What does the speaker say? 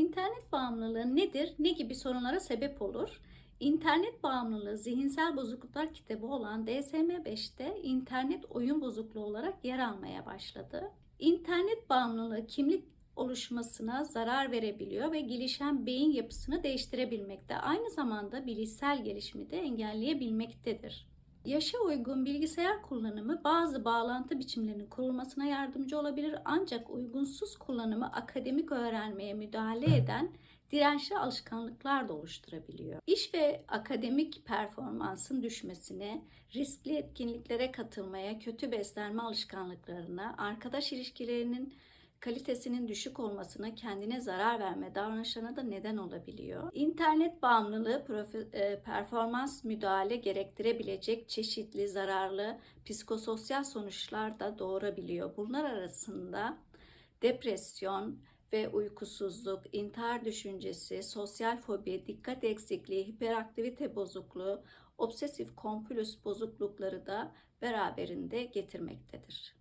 İnternet bağımlılığı nedir? Ne gibi sorunlara sebep olur? İnternet bağımlılığı zihinsel bozukluklar kitabı olan DSM-5'te internet oyun bozukluğu olarak yer almaya başladı. İnternet bağımlılığı kimlik oluşmasına zarar verebiliyor ve gelişen beyin yapısını değiştirebilmekte. Aynı zamanda bilişsel gelişimi de engelleyebilmektedir. Yaşa uygun bilgisayar kullanımı bazı bağlantı biçimlerinin kurulmasına yardımcı olabilir ancak uygunsuz kullanımı akademik öğrenmeye müdahale eden dirençli alışkanlıklar da oluşturabiliyor. İş ve akademik performansın düşmesine, riskli etkinliklere katılmaya, kötü beslenme alışkanlıklarına, arkadaş ilişkilerinin kalitesinin düşük olmasına, kendine zarar verme davranışlarına da neden olabiliyor. İnternet bağımlılığı e, performans müdahale gerektirebilecek çeşitli zararlı psikososyal sonuçlar da doğurabiliyor. Bunlar arasında depresyon ve uykusuzluk, intihar düşüncesi, sosyal fobi, dikkat eksikliği, hiperaktivite bozukluğu, obsesif kompulsif bozuklukları da beraberinde getirmektedir.